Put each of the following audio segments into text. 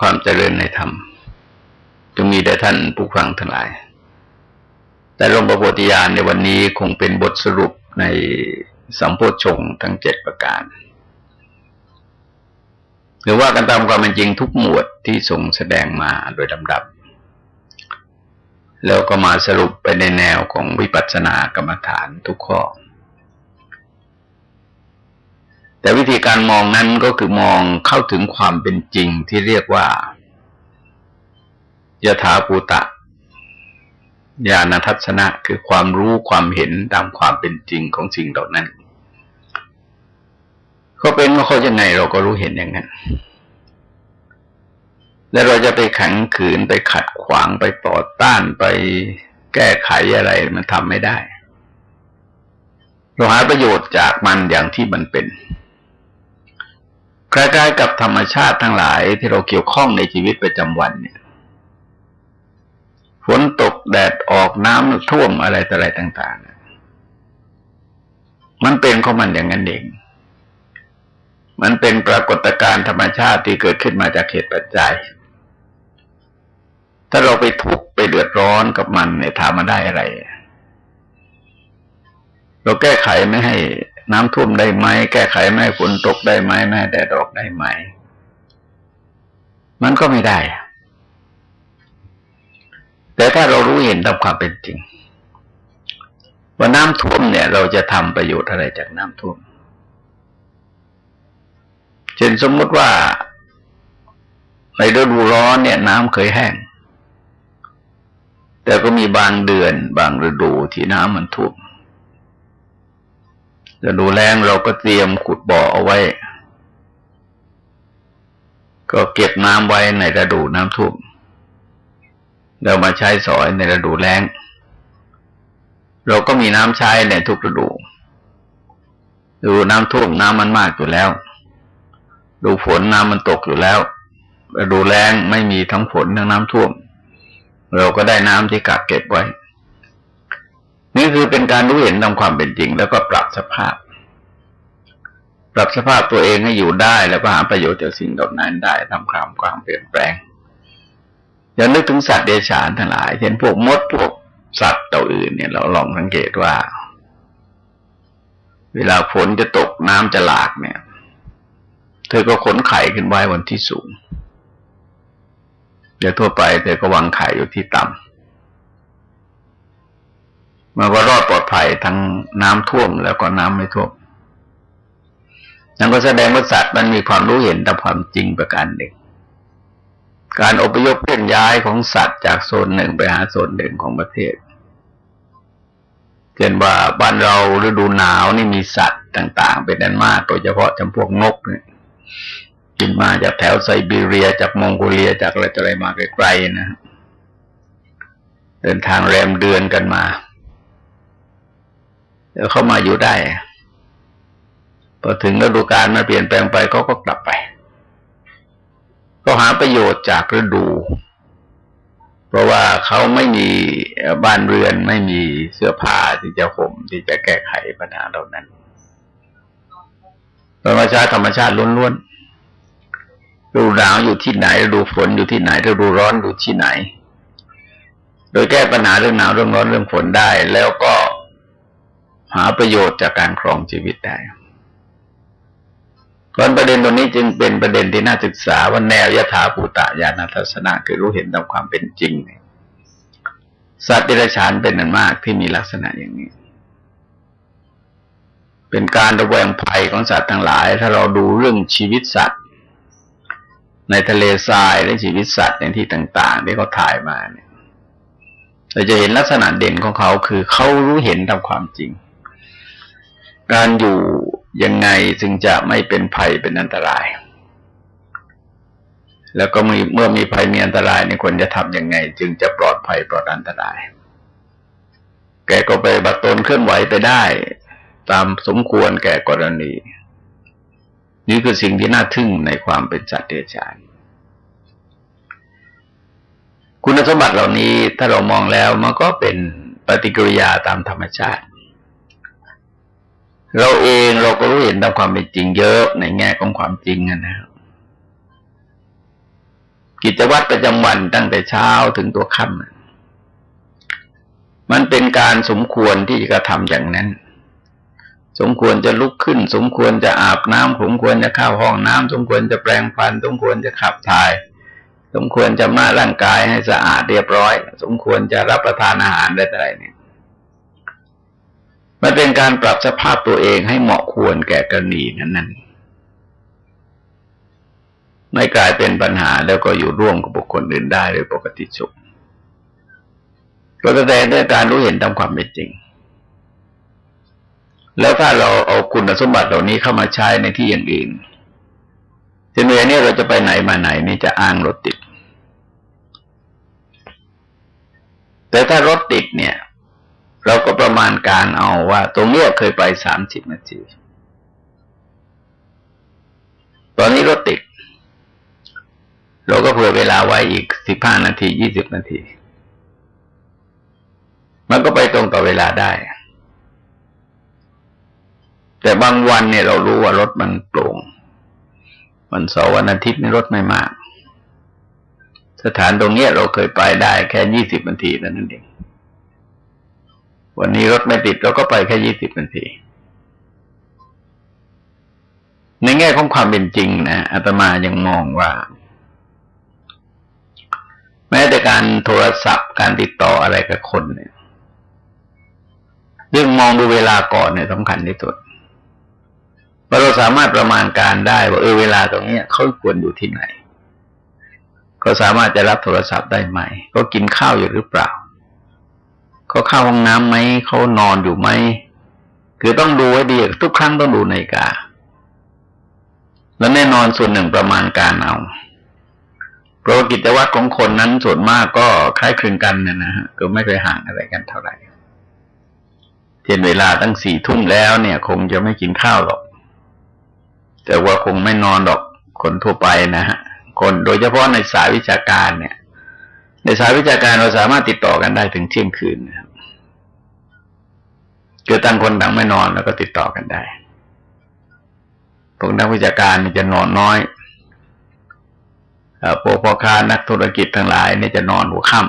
ความเจริญในธรรมจงมีแด่ท่านผู้ฟังทั้งหลาย แต่ลงประโพธิญาณในวันนี้คงเป็นบทสรุปในสัมโพชงทั้งเจ็ดประการ หรือว่ากันตามความเป็นจริงทุกหมวดที่ทรงแสดงมาโดยลำดับ แล้วก็มาสรุปไปในแนวของวิปัสสนากรรมฐานทุกข้อ แต่วิธีการมองนั้นก็คือมองเข้าถึงความเป็นจริงที่เรียกว่ายถาภูตะญาณทัศนะคือความรู้ความเห็นตามความเป็นจริงของสิ่งเหล่านั้น เขาเป็นว่าเขายังไงเราก็รู้เห็นอย่างนั้น แล้วเราจะไปขังขืนไปขัดขวางไปต่อต้านไปแก้ไขอะไรมันทำไม่ได้ เราหาประโยชน์จากมันอย่างที่มันเป็น คล้ายๆกับธรรมชาติทั้งหลายที่เราเกี่ยวข้องในชีวิตประจำวันเนี่ยฝนตกแดดออกน้ำท่วมอะไรต่ออะไรต่างๆ มันเป็นของมันอย่างนั้นเอง มันเป็นปรากฏการณ์ธรรมชาติที่เกิดขึ้นมาจากเหตุปัจจัย ถ้าเราไปทุกข์ไปเดือดร้อนกับมันเนี่ยถามมาได้อะไร เราแก้ไขไม่ให้ น้ำท่วมได้ไหม แก้ไขไม่ให้ฝนตกได้ไหมไม่ให้แดดออกได้ไหม มันก็ไม่ได้ แต่ถ้าเรารู้เห็นตามความเป็นจริง ว่าน้ำท่วมเนี่ย เราจะทำประโยชน์อะไรจากน้ำท่วม เช่นสมมติว่า ในฤดูร้อนเนี่ย น้ำเคยแห้ง แต่ก็มีบางเดือน บางฤดูที่น้ำมันท่วม ฤดูแลงเราก็เตรียมขุดบ่อเอาไว้ ก็เก็บน้ำไว้ในฤดูน้ำท่วมเรามาใช้สอยในฤดูแล้ง เราก็มีน้ำใช้ในทุกฤดูดูน้ำท่วมน้ำมันมากอยู่แล้ว ดูฝนน้ำมันตกอยู่แล้วฤดูแล้งไม่มีทั้งฝนทั้งน้ำท่วม เราก็ได้น้ำที่กักเก็บไว้ นี่คือเป็นการรู้เห็นตามความเป็นจริง แล้วก็ปรับสภาพ ปรับสภาพตัวเองให้อยู่ได้แล้วก็หาประโยชน์จากสิ่งเหล่านั้นได้ทำความความเปลี่ยนแปลงอย่านึกถึงสัตว์เดชานทั้งหลายเช่นพวกมดพวกสัตว์ตัวอื่นเนี่ยเราลองสังเกตว่า เวลาฝนจะตกน้ำจะหลากเนี่ย เธอก็ขนไข่ขึ้นไว้บนที่สูงเดี๋ยวทั่วไปเธอก็วางไข่อยู่ที่ต่ำ มันก็รอดปลอดภัยทั้งน้ำท่วมแล้วก็น้ำไม่ท่วมนั่นก็แสดงว่าสัตว์มันมีความรู้เห็นตามความจริงประการหนึ่ง การอพยพเคลื่อนย้ายของสัตว์จากโซนหนึ่งไปหาโซนหนึ่งของประเทศเช่นว่าบ้านเราฤดูหนาวนี่มีสัตว์ต่าง ๆ เป็นนันมาก โดยเฉพาะจำพวกนกเนี่ยกินมาจากแถวไซบีเรียจากมองโกเลียจากอะไรอะไรมาไกลๆนะเดินทางแรมเดือนกันมา เข้ามาอยู่ได้พอถึงฤดูกาลมาเปลี่ยนแปลงไปเขาก็กลับไป ก็หาประโยชน์จากฤดู เพราะว่าเขาไม่มีบ้านเรือนไม่มีเสื้อผ้าที่จะห่มที่จะแก้ไขปัญหาเหล่านั้นธรรมชาติธรรมชาติล้วนๆฤดูหนาวอยู่ที่ไหนฤดูฝนอยู่ที่ไหนฤดูร้อนอยู่ที่ไหน โดยแก้ปัญหาเรื่องหนาวเรื่องร้อนเรื่องฝนได้ แล้วก็ หาประโยชน์จากการครองชีวิตได้เพราะประเด็นตรงนี้จึงเป็นประเด็นที่น่าศึกษาว่าแนวยถาภูตะญาณทัศนะคือรู้เห็นตามความเป็นจริง สัตว์เดรัจฉานเป็นนันมากที่มีลักษณะอย่างนี้ เป็นการระแวงภัยของสัตว์ทั้งหลาย ถ้าเราดูเรื่องชีวิตสัตว์ ในทะเลทรายและชีวิตสัตว์ในที่ต่างๆ ที่เขาถ่ายมาเนี่ยเราจะเห็นลักษณะเด่นของเขาคือเขารู้เห็นตามความจริง การอยู่ยังไงจึงจะไม่เป็นภัยเป็นอันตราย แล้วก็มีเมื่อมีภัยมีอันตรายในควรจะทำยังไง จึงจะปลอดภัยปลอดอันตราย แกก็ไปบัตตนเคลื่อนไหวไปได้ ตามสมควรแก่กรณี นี่คือสิ่งที่น่าทึ่งในความเป็นสัตว์เดรัจฉานคุณสมบัติเหล่านี้ถ้าเรามองแล้วมันก็เป็นปฏิกิริยาตามธรรมชาติ เราเองเราก็รู้เห็นตามความเป็นจริงเยอะในแง่ของความจริงนะครับกิจวัตรประจำวันตั้งแต่เช้าถึงตัวค่ำมันเป็นการสมควรที่จะกระทำอย่างนั้น สมควรจะลุกขึ้น สมควรจะอาบน้ำสมควรจะเข้าห้องน้ำสมควรจะแปรงฟันสมควรจะขับถ่าย สมควรจะมาร่างกายให้สะอาดเรียบร้อย สมควรจะรับประทานอาหารได้อะไรเนี่ย เป็นการปรับสภาพตัวเองให้เหมาะควรแก่กรณีนั้นๆ ไม่กลายเป็นปัญหาแล้วก็อยู่ร่วมกับบุคคลอื่นได้โดยปกติสุขก็แสดงด้วยการรู้เห็นตามความเป็นจริง แล้วถ้าเราเอาคุณสมบัติเหล่านี้เข้ามาใช้ในที่อย่างอื่นเช่นเวลานี้เราจะไปไหนมาไหนนี่จะอ้างรถติด แต่ถ้ารถติดเนี่ย เราก็ประมาณการเอาว่า ตรงนี้เคยไปสามสิบนาที ตอนนี้รถติด เราก็เผื่อเวลาไว้อีกสิบห้านาทียี่สิบนาที มันก็ไปตรงต่อเวลาได้ แต่บางวันเนี่ยเรารู้ว่ารถมันโปร่งวันเสาร์วันอาทิตย์นี่รถไม่มาก สถานตรงเนี้ยเราเคยไปได้แค่ยี่สิบนาทีนั้นเอง วันนี้รถไม่ติดเราก็ไปแค่ยี่สิบนาที ในแง่ของความเป็นจริงนะอาตมายังมองว่า แม้แต่การโทรศัพท์การติดต่ออะไรกับคนเนี่ย เรื่องมองดูเวลาก่อนเนี่ยสำคัญที่สุดเพราะเราสามารถประมาณการได้ว่าเออเวลาตรงนี้เขาควรอยู่ที่ไหนเขาสามารถจะรับโทรศัพท์ได้ไหมเขากินข้าวอยู่หรือเปล่า เขาเข้าห้องน้ำไหมเขานอนอยู่ไหมคือต้องดูให้ดีทุกครั้งต้องดูนาฬิกา แล้วแน่นอนส่วนหนึ่งประมาณการเอาเพราะกิจวัตรของคนนั้นส่วนมากก็คล้ายคลึงกันนะนะฮะก็ไม่เคยห่างอะไรกันเท่าไหร่เทียนเวลาตั้งสี่ทุ่มแล้วเนี่ย คงจะไม่กินข้าวหรอก แต่ว่าคงไม่นอนหรอกคนทั่วไปนะฮะคนโดยเฉพาะในสายวิชาการเนี่ย ในสายวิชาการเราสามารถติดต่อกันได้ถึงเที่ยงคืนนะ ครับเกิดต่างคนต่างไม่นอนแล้วก็ติดต่อกันได้พวกนักวิชาการจะนอนน้อยพวกพ่อค้านักธุรกิจทั้งหลายนี่จะนอนหัวค่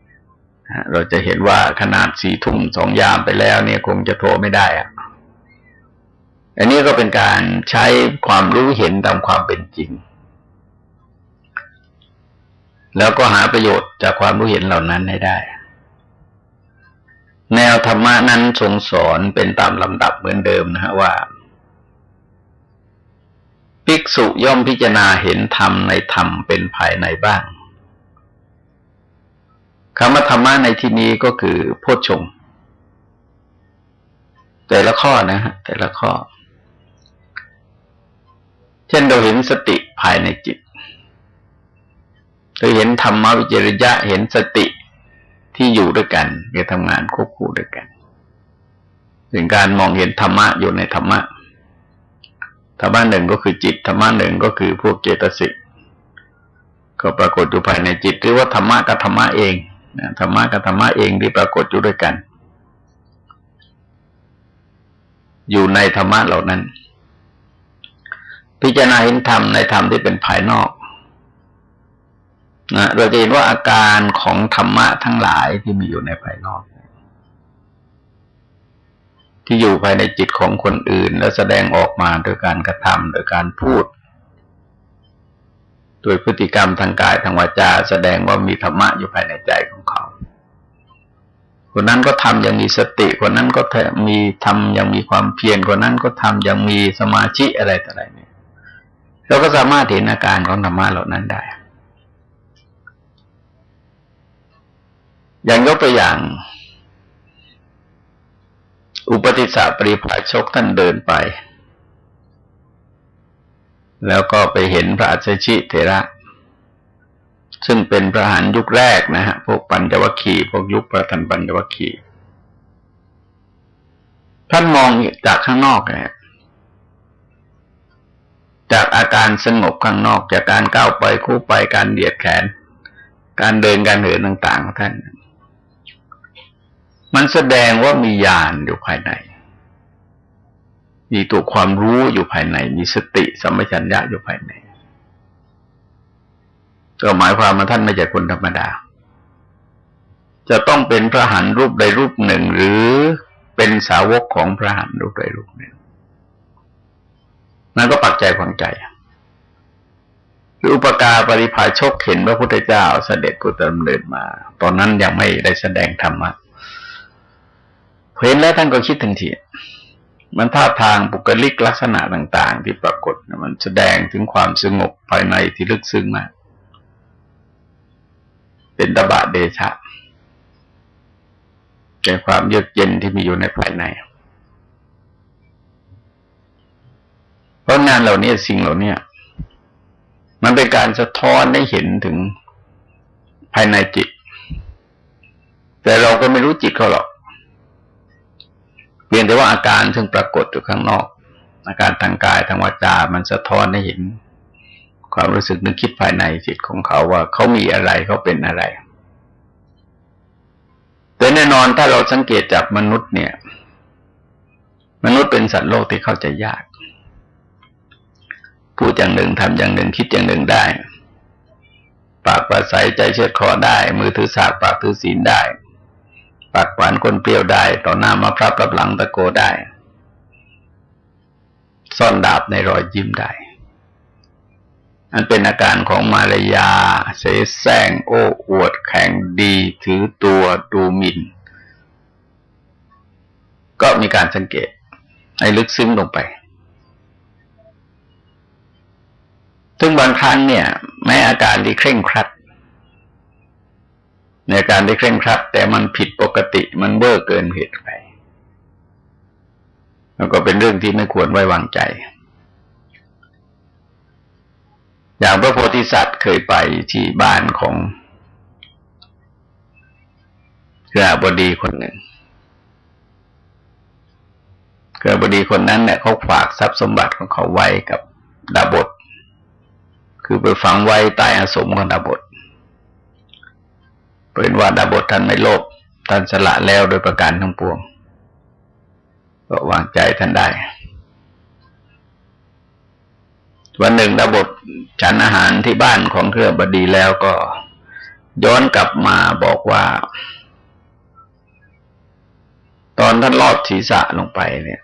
ำเราจะเห็นว่าขนาดสี่ทุ่มสองยามไปแล้ว เนี่ยคงจะโทรไม่ได้อะอันนี้ก็เป็นการใช้ความรู้เห็นตามความเป็นจริง แล้วก็หาประโยชน์จากความรู้เห็นเหล่านั้นให้ได้ แนวธรรมะนั้นทรงสอนเป็นตามลำดับเหมือนเดิมนะฮะว่า ภิกษุย่อมพิจารณาเห็นธรรมในธรรมเป็นภายในบ้างคำว่าธรรมะในที่นี้ก็คือโพชฌงแต่ละข้อนะฮะแต่ละข้อ เช่นเราเห็นสติภายในจิตเราเห็นธรรมวิจริยะเห็นสติ ที่อยู่ด้วยกันจะทำงานควบคู่ด้วยกันถึงการมองเห็นธรรมะอยู่ในธรรมะธรรมะหนึ่งก็คือจิตธรรมะหนึ่งก็คือพวกเจตสิกก็ปรากฏอยู่ภายในจิตหรือว่าธรรมะกับธรรมะเองธรรมะกับธรรมะเองที่ปรากฏอยู่ด้วยกัน อยู่ในธรรมะเหล่านั้น พิจารณาเห็นธรรมในธรรมที่เป็นภายนอก นะเราจะเห็นว่าอาการของธรรมะทั้งหลายที่มีอยู่ในภายนอก ที่อยู่ภายในจิตของคนอื่น แล้วแสดงออกมาโดยการกระทำโดยการพูดโดยพฤติกรรมทางกายทางวาจา แสดงว่ามีธรรมะอยู่ภายในใจของเขา คนนั้นก็ทำอย่างมีสติ คนนั้นก็มีทำอย่างมีความเพียร คนนั้นก็ทำอย่างมีสมาธิอะไรต่ออะไรเนี่ย เราก็สามารถเห็นอาการของธรรมะเหล่านั้นได้ อย่างยกตัวอย่าง อุปติสสะปริภาชกท่านเดินไป แล้วก็ไปเห็นพระอัจฉิเถระ ซึ่งเป็นพระหันยุคแรกนะฮะ พวกปัญจวัคคีย์พวกยุคพระทันปัญจวัคคีย์ท่านมองจากข้างนอกนะจากอาการสงบข้างนอก จากการก้าวไปคู่ไปการเดียดแขน การเดินการเหินต่างๆของท่าน มันแสดงว่ามีญาณอยู่ภายใน มีตัวความรู้อยู่ภายใน มีสติสัมปชัญญะอยู่ภายในก็หมายความว่าท่านไม่ใช่คนธรรมดา จะต้องเป็นพระหันรูปใดรูปหนึ่ง หรือเป็นสาวกของพระหันรูปใดรูปหนึ่งนั่นก็ปักใจฝังใจอุปการปริพาชกเห็นพระพุทธเจ้าเสด็จกุตรเดินมา ตอนนั้นยังไม่ได้แสดงธรรมะ เห็นแล้วท่านก็คิดทันทีมันท่าทางบุคลิกลักษณะต่าง ๆ ที่ปรากฏมันแสดงถึงความสงบภายในที่ลึกซึ้งมาก เป็นตบะเดชะแก่ความเยือกเย็นที่มีอยู่ในภายใน เพราะงานเหล่านี้สิ่งเหล่านี้มันเป็นการสะท้อนได้เห็นถึงภายในจิต แต่เราก็ไม่รู้จิตเขาหรอก พียงแต่ว่าอาการซึ่งปรากฏอยู่ข้างนอก อาการทางกายทางวาจา มันสะท้อนให้เห็น ความรู้สึกนึกคิดภายในจิตของเขาว่าเขามีอะไรเขาเป็นอะไร แต่แน่นอนถ้าเราสังเกตจากมนุษย์เนี่ย มนุษย์เป็นสัตว์โลกที่เข้าใจยาก พูดอย่างหนึ่งทำอย่างหนึ่งคิดอย่างหนึ่งได้ ปากประสัยใจเชิดคอได้ มือถือสากปากถือศีลได้ ปากหวานคนเปรี้ยวได้ ต่อหน้ามาพรับรับหลังตะโกได้ ซ่อนดาบในรอยยิ้มได้ อันเป็นอาการของมารยา เสแสร้งโอ้อวดแข่งดี ถือตัวดูหมิน่น ก็มีการสังเกตให้ลึกซึ้งลงไปซึ่งบางครั้งเนี่ย แม้อาการที่เคร่งครัด ในการที่เคร่งครัด แต่มันผิดปกติมันเบ้อเกินเหตุไปแล้วก็เป็นเรื่องที่ไม่ควรไว้วางใจ อย่างพระโพธิสัตว์เคยไปที่บ้านของเกือบดีคนหนึ่งเกือบดีคนนั้นเนี่ยเขาฝากทรัพย์สมบัติของเขาไว้กับดาบท คือไปฝังไว้ใต้อาสมของดาบท เป็นว่าดาบทท่านไม่โลภท่านสละแล้วโดยประการทั้งปวง ก็วางใจท่านได้ วันหนึ่งดาบทฉันอาหารที่บ้านของเครือบดีแล้วก็ย้อนกลับมาบอกว่า ตอนท่านลอดศีรษะลงไปเนี่ย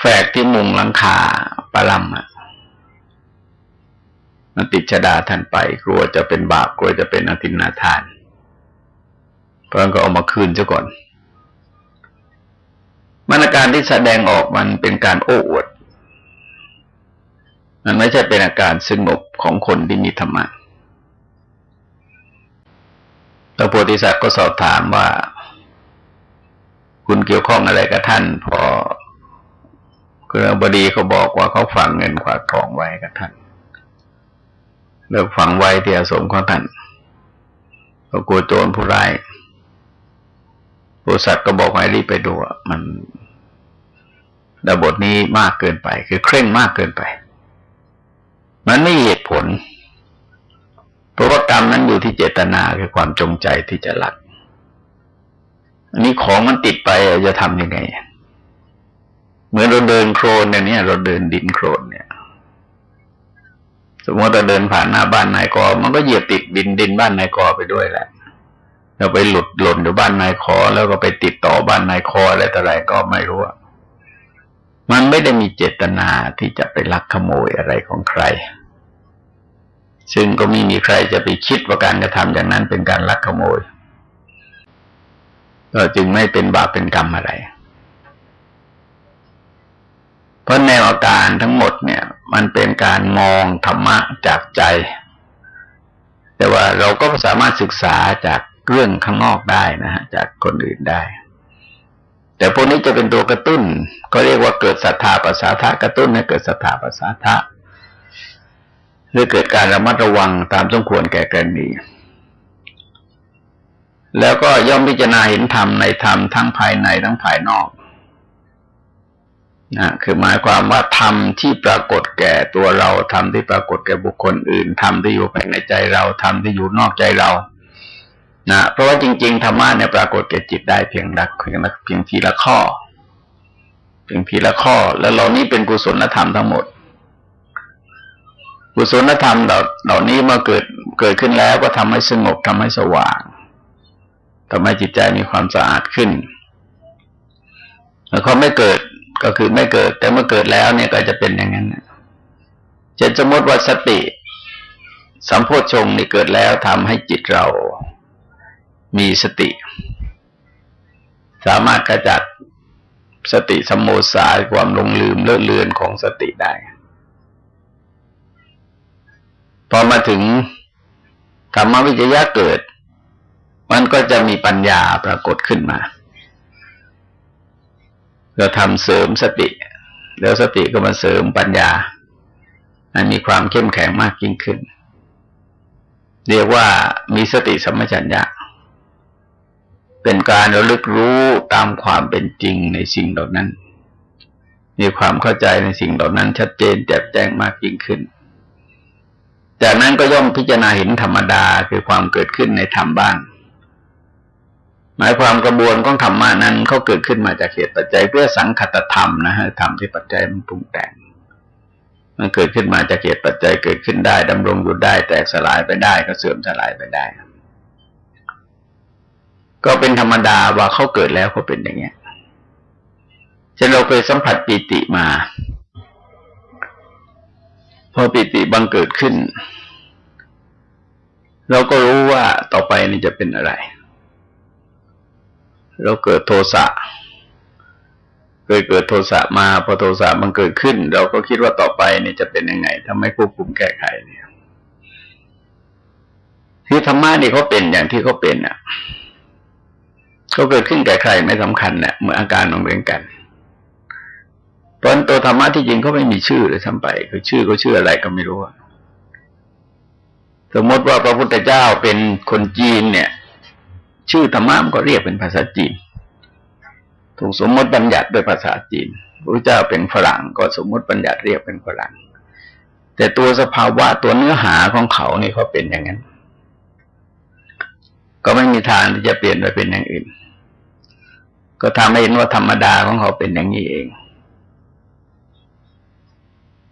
แฝกที่มุงหลังคาปลาลำอะ มันติดชดาท่านไปกลัวจะเป็นบาปกลัวจะเป็นอธินาทาน เพราะงั้นก็เอามาคืนซะก่อนมาตรการที่แสดงออกมันเป็นการโอ้อวด มันไม่ใช่เป็นอาการสงบของคนที่มีธรรมะพระโพธิสัตว์ก็สอบถามว่า คุณเกี่ยวข้องอะไรกับท่าน พอคือบดีเขาบอกว่าเขาฝากเงินฝากทองไว้กับท่าน เลิกฝังไว้ที่อาสมของท่านก็กลัวโจรผู้ร้ายบริษัทก็บอกให้รีบไปดูมันดาบทนี้มากเกินไป คือเคร่งมากเกินไป มันไม่เหตุผล เพราะว่ากรรมนั้นอยู่ที่เจตนาคือความจงใจที่จะลัก อันนี้ของมันติดไปจะทำยังไง เหมือนเราเดินโครนเนี่ยเราเดินดินโครนเนี่ย สมมติเราเดินผ่านหน้าบ้านนายกอมันก็เหยียบติดดินดินบ้านนายกอไปด้วยแหละเราไปหลุดหล่นอยู่บ้านนายคอ แล้วก็ไปติดต่อบ้านนายคออะไรต่ออะไรก็ไม่รู้มันไม่ได้มีเจตนาที่จะไปลักขโมยอะไรของใคร ซึ่งก็ไม่มีใครจะไปคิดว่าการกระทำอย่างนั้นเป็นการลักขโมย ก็จึงไม่เป็นบาปเป็นกรรมอะไร เพราะแนวอาการทั้งหมดเนี่ย มันเป็นการมองธรรมะจากใจ แต่ว่าเราก็สามารถศึกษาจากเรื่องข้างนอกได้นะฮะจากคนอื่นได้ แต่พวกนี้จะเป็นตัวกระตุ้น ก็เรียกว่าเกิดศรัทธาปัสสาทะกระตุ้นให้เกิดศรัทธาปัสสาทะหรือเกิดการระมัดระวังตามสมควรแก่กรณีแล้วก็ย่อมพิจารณาเห็นธรรมในธรรมทั้งภายในทั้งภายนอก นะคือหมายความว่าธรรมที่ปรากฏแก่ตัวเราธรรมที่ปรากฏแก่บุคคลอื่นธรรมที่อยู่ภายในใจเราธรรมที่อยู่นอกใจเรานะเพราะว่าจริง ๆธรรมะเนี่ยปรากฏแก่จิตได้เพียงดักเพียงเพียงทีละข้อ เพียงทีละข้อ แล้วเรานี่เป็นกุศลธรรมทั้งหมด กุศลธรรมเหล่านี้เมื่อเกิดเกิดขึ้นแล้วก็ทำให้สงบทำให้สว่างทำให้จิตใจมีความสะอาดขึ้น แล้วเขาไม่เกิด ก็คือไม่เกิด แต่เมื่อเกิดแล้วเนี่ยก็จะเป็นอย่างนั้นจะสมมติว่าสติสัมโพชงนี่เกิดแล้วทำให้จิตเรามีสติ สามารถขจัดสติสมโมสายความลงลืมเลื่อนเลือนของสติได้ พอมาถึงธรรมวิจยะเกิด มันก็จะมีปัญญาปรากฏขึ้นมา เราทำเสริมสติ แล้วสติก็มาเสริมปัญญาให้มีความเข้มแข็งมากยิ่งขึ้น เรียกว่ามีสติสัมปชัญญะ เป็นการระลึกรู้ตามความเป็นจริงในสิ่งเหล่านั้น มีความเข้าใจในสิ่งเหล่านั้น ชัดเจนแจ่มแจ้งมากยิ่งขึ้น จากนั้นก็ย่อมพิจารณาเห็นธรรมดาคือความเกิดขึ้นในธรรมบ้างายความกระบวนของธรรมานั้นเขาเกิดขึ้นมาจากเหตุปัจจัยเพื่อสังคตธรรมนะฮะธรรมที่ปัจจัยมันปรุงแต่ง มันเกิดขึ้นมาจากเหตุปัจจัยเกิดขึ้นได้ดำรงอยู่ได้ แตกสลายไปได้ก็เสื่อมสลายไปได้ ก็เป็นธรรมดาว่าเขาเกิดแล้วเขาเป็นอย่างเงี้ยเช่นเราเคยสัมผัสปีติมา พอปีติบังเกิดขึ้น เราก็รู้ว่าต่อไปนี่จะเป็นอะไร เราเกิดโทสะเคยเกิดโทสะมาพอโทสะมันเกิดขึ้น เราก็คิดว่าต่อไปนี่จะเป็นยังไงทำไมควบคุมแก้ไขเนี่ยคือธรรมะนี่เขาเป็นอย่างที่เขาเป็นอะเขาเกิดขึ้นแก่ใครไม่สำคัญเนี่ยเมื่ออาการมันเหมือนกันเพราะตัวธรรมะที่จริงเขาไม่มีชื่อเลยทำไปคือชื่อเขาชื่ออะไรก็ไม่รู้สมมติว่าพระพุทธเจ้าเป็นคนจีนเนี่ย ชื่อธรรมะมันก็เรียกเป็นภาษาจีน ถูกสมมติบัญญัติโดยภาษาจีนพระเจ้าเป็นฝรั่งก็สมมติบัญญัติเรียกเป็นฝรั่ง แต่ตัวสภาวะตัวเนื้อหาของเขาเนี่ยเขาเป็นอย่างนั้น ก็ไม่มีทางที่จะเปลี่ยนไปเป็นอย่างอื่น ก็ทำให้เห็นว่าธรรมดาของเขาเป็นอย่างนี้เอง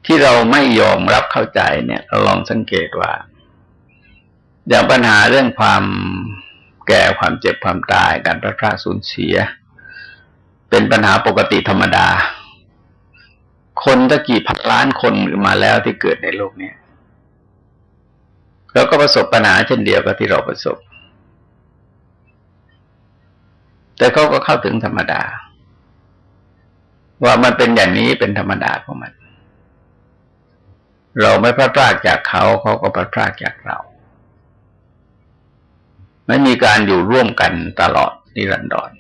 ที่เราไม่ยอมรับเข้าใจเนี่ยเราลองสังเกตว่า อย่างปัญหาเรื่องความ แก่ความเจ็บความตายการพลาดพลาดสูญเสีย เป็นปัญหาปกติธรรมดา คนตะกี่พันล้านคนมาแล้วที่เกิดในโลกนี้แล้วก็ประสบปัญหาเช่นเดียวกับที่เราประสบ แต่เขาก็เข้าถึงธรรมดา ว่ามันเป็นอย่างนี้เป็นธรรมดาของมัน เราไม่พลาดพลาดจากเขาเขาก็พลาดพลาดจากเรา ไม่มีการอยู่ร่วมกันตลอดนิรันดร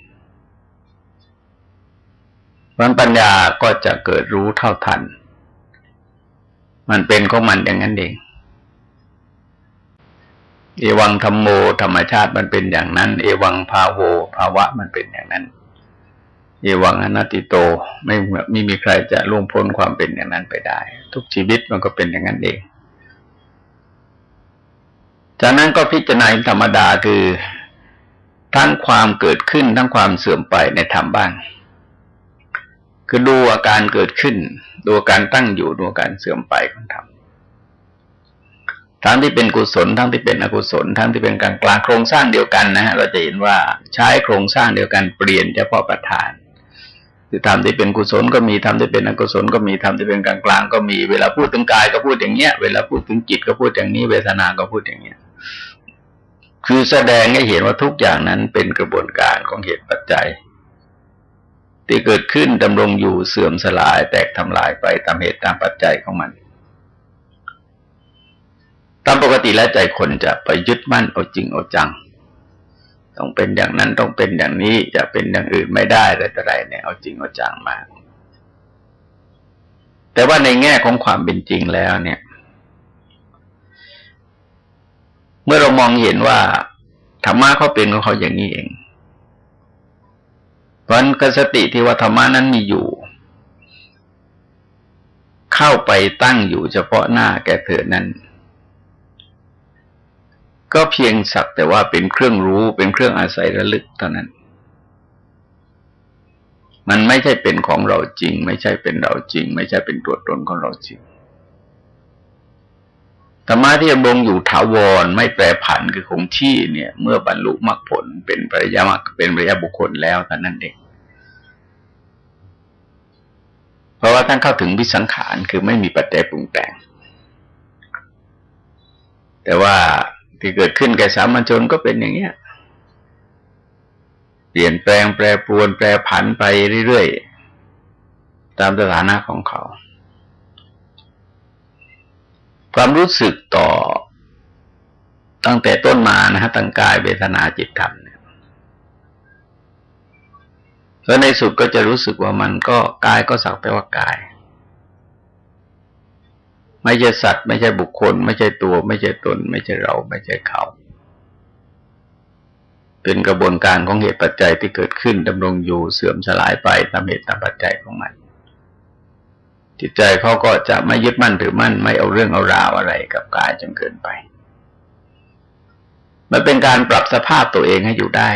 วันปัญญาก็จะเกิดรู้เท่าทัน มันเป็นของมันอย่างนั้นเองเอวังธรรมโมธรรมชาติมันเป็นอย่างนั้น เอวังภาโวภาวะมันเป็นอย่างนั้น เอวังอนัตติโตไม่ไม่มีใครจะล่วงพ้นความเป็นอย่างนั้นไปได้ ทุกชีวิตมันก็เป็นอย่างนั้นเอง จากนั้นก็พิจารณาธรรมดาคือทั้งความเกิดขึ้นทั้งความเสื่อมไปในธรรมบ้าง คือดูอาการเกิดขึ้น ดูการตั้งอยู่ดูการเสื่อมไปของธรรมทั้งที่เป็นกุศลทั้งที่เป็นอกุศลทั้งที่เป็นกลางกลางโครงสร้างเดียวกันนะฮะเราจะเห็นว่าใช้โครงสร้างเดียวกันเปลี่ยนเฉพาะประธานคือธรรมที่เป็นกุศลก็มีธรรมที่เป็นอกุศลก็มีธรรมที่เป็นกลางกลางก็มีเวลาพูดถึงกายก็พูดอย่างเงี้ย เวลาพูดถึงจิตก็พูดอย่างนี้เวทนา ก็พูดอย่างเงี้ย คือแสดงให้เห็นว่าทุกอย่างนั้นเป็นกระบวนการของเหตุปัจจัย ที่เกิดขึ้นดำรงอยู่เสื่อมสลายแตกทำลายไปตามเหตุตามปัจจัยของมัน ตามปกติแล้วใจคนจะไปยึดมั่นเอาจริงเอาจัง ต้องเป็นอย่างนั้นต้องเป็นอย่างนี้จะเป็นอย่างอื่นไม่ได้อะไรต่ออะไรเนี่ยเอาจริงเอาจังมากแต่ว่าในแง่ของความเป็นจริงแล้วเนี่ย เมื่อเรามองเห็นว่าธรรมะเขาเป็นของเขาอย่างนี้เองเพราะกสติที่ว่าธรรมะนั้นมีอยู่ เข้าไปตั้งอยู่เฉพาะหน้าแก่เธอนั้น ก็เพียงสักแต่ว่าเป็นเครื่องรู้เป็นเครื่องอาศัยระลึกเท่านั้น มันไม่ใช่เป็นของเราจริง ไม่ใช่เป็นเราจริง ไม่ใช่เป็นตัวตนของเราจริง ธรรมะที่ดำรงอยู่ถาวรไม่แปรผันคือคงที่เนี่ย เมื่อบรรลุมรรคผลเป็นปริยมรรคเป็นปริยบุคคลแล้วแต่นั้นเองเพราะว่าท่านเข้าถึงวิสังขารคือไม่มีปัจจัยปรุงแต่ง แต่ว่าที่เกิดขึ้นแก่สามัญชนก็เป็นอย่างเนี้ยเปลี่ยนแปลงแปรปรวนแปรผันไปเรื่อยๆ ตามสถานะของเขา ความรู้สึกต่อตั้งแต่ต้นมานะฮะตั้งกายเวทนาจิตธรรมเนี่ยแล้วในสุดก็จะรู้สึกว่ามันก็กายก็สักแต่ว่ากาย ไม่ใช่สัตว์ ไม่ใช่บุคคล ไม่ใช่ตัว ไม่ใช่ตน ไม่ใช่เรา ไม่ใช่เขา เป็นกระบวนการของเหตุปัจจัยที่เกิดขึ้นดำรงอยู่เสื่อมสลายไปตามเหตุตามปัจจัยของมัน จิตใจเขาก็จะไม่ยึดมั่นถือมั่นไม่เอาเรื่องเอาราวอะไรกับกายจนเกินไป มันเป็นการปรับสภาพตัวเองให้อยู่ได้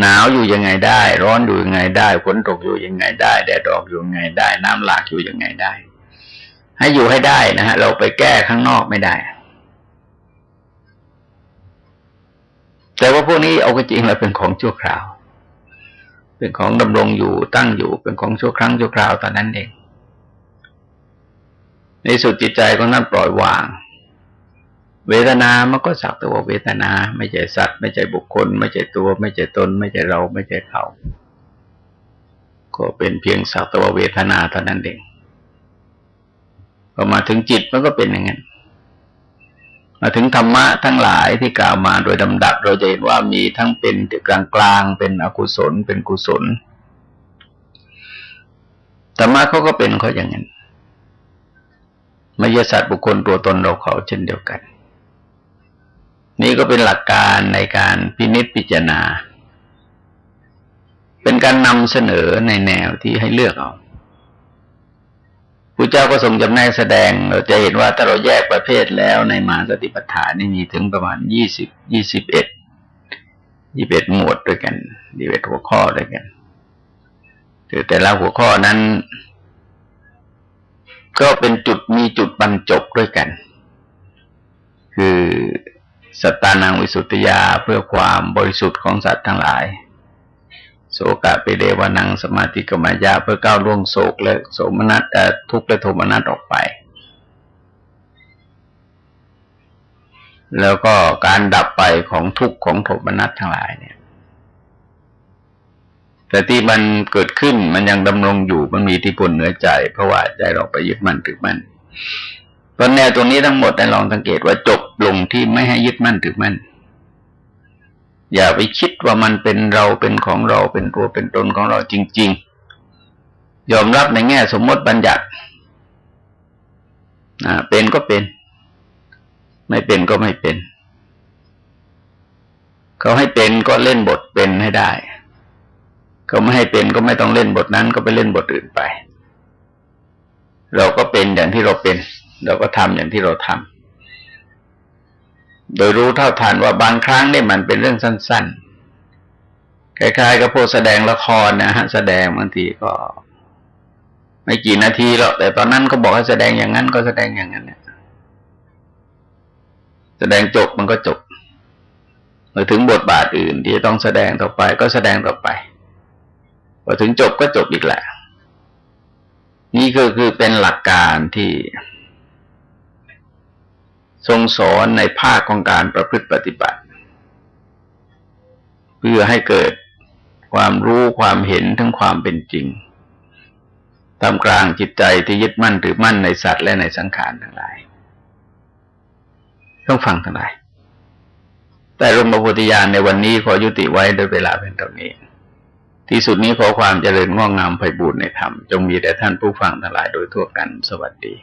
หนาวอยู่ยังไงได้ ร้อนอยู่ยังไงได้ฝนตกอยู่ยังไงได้แดดออกอยู่ยังไงได้ น้ำหลากอยู่ยังไงได้ ให้อยู่ให้ได้นะฮะเราไปแก้ข้างนอกไม่ได้ แต่ว่าพวกนี้เอาก็จริงแล้วเป็นของชั่วคราว เป็นของดำรงอยู่ตั้งอยู่เป็นของชั่วครั้งชั่วคราวตอนนั้นเอง ในสุดจิตใจของนั้นปล่อยวาง เวทนา มันก็สักแต่ว่าเวทนา ไม่ใช่สัตว์ ไม่ใช่บุคคล ไม่ใช่ตัว ไม่ใช่ตน ไม่ใช่เรา ไม่ใช่เขา ก็เป็นเพียงสักแต่ว่าเวทนาเท่านั้นเองพอมาถึงจิตมันก็เป็นอย่างนั้น มาถึงธรรมะทั้งหลายที่กล่าวมาโดยลำดับ เราจะเห็นว่ามีทั้งเป็นกลางกลางเป็นอกุศล เป็นกุศลธรรมะเขาก็เป็นเขาอย่างนั้นม่ใช่สัตว์บุคคลตัวตนเราเขาเช่นเดียวกัน นี่ก็เป็นหลักการในการพินิจพิจารณา เป็นการนำเสนอในแนวที่ให้เลือกเอา เจ้าก็ทรงจำแนกแสดง เราจะเห็นว่าถ้าเราแยกประเภทแล้วในมาสติปัฏฐานนี่มีถึงประมาณยี่สิบยี่สิบเอ็ดยี่สิบเอ็ดหมวดด้วยกันยี่สิบเอ็ดหัวข้อด้วยกันคือแต่ละหัวข้อนั้น ก็เป็นจุดมีจุดบรรจบด้วยกัน คือสัตตานังวิสุทธิยาเพื่อความบริสุทธิ์ของสัตว์ทั้งหลาย โศกะเปเดวานังสมาธิกมายาเพื่อก้าวล่วงโศกและโสมนัสทุกข์และโทมนัสออกไป แล้วก็การดับไปของทุกข์ของโทมนัสทั้งหลายเนี่ย แต่ที่มันเกิดขึ้นมันยังดำรงอยู่มันมีที่พลเหนือใจ เพราะว่าใจเราไปยึดมั่นถือมั่นตอนแนวตรงนี้ทั้งหมดได้ลองสังเกตว่าจบลงที่ไม่ให้ยึดมั่นถือมั่นอย่าไปคิด ว่ามันเป็นเราเป็นของเราเป็นตัวเป็นตนของเราจริง ๆ ยอมรับในแง่สมมติบัญญัติเป็นก็เป็น ไม่เป็นก็ไม่เป็น เขาให้เป็นก็เล่นบทเป็นให้ได้ เขาไม่ให้เป็นก็ไม่ต้องเล่นบทนั้นก็ไปเล่นบทอื่นไป เราก็เป็นอย่างที่เราเป็น เราก็ทำอย่างที่เราทำโดยรู้เท่าทันว่าบางครั้งเนี่ยมันเป็นเรื่องสั้น ๆ คล้ายๆกับพวกแสดงละครนะฮะแสดงบางทีก็ ไม่กี่นาทีหรอกแต่ตอนนั้นก็บอกให้แสดงอย่างนั้นก็แสดงอย่างนั้นเนี่ยแสดงจบมันก็จบมาถึงบทบาทอื่นที่จะต้องแสดงต่อไปก็แสดงต่อไปพอถึงจบก็จบอีกแหละ นี่ก็คือเป็นหลักการที่ ทรงสอนในภาคของการประพฤติปฏิบัติ เพื่อให้เกิด ความรู้ความเห็นทั้งความเป็นจริงทำกลางจิตใจที่ยึดมั่นหรือมั่นในสัตว์และในสังขารทั้งหลาย ต้องฟังทั้งหลาย แต่รมโพธิญาณในวันนี้ขอยุติไว้โดยเวลาเป็นเท่านี้ ที่สุดนี้ขอความเจริญงองงามไพบูรณ์ในธรรม จงมีแด่ท่านผู้ฟังทั้งหลายโดยทั่วกัน สวัสดี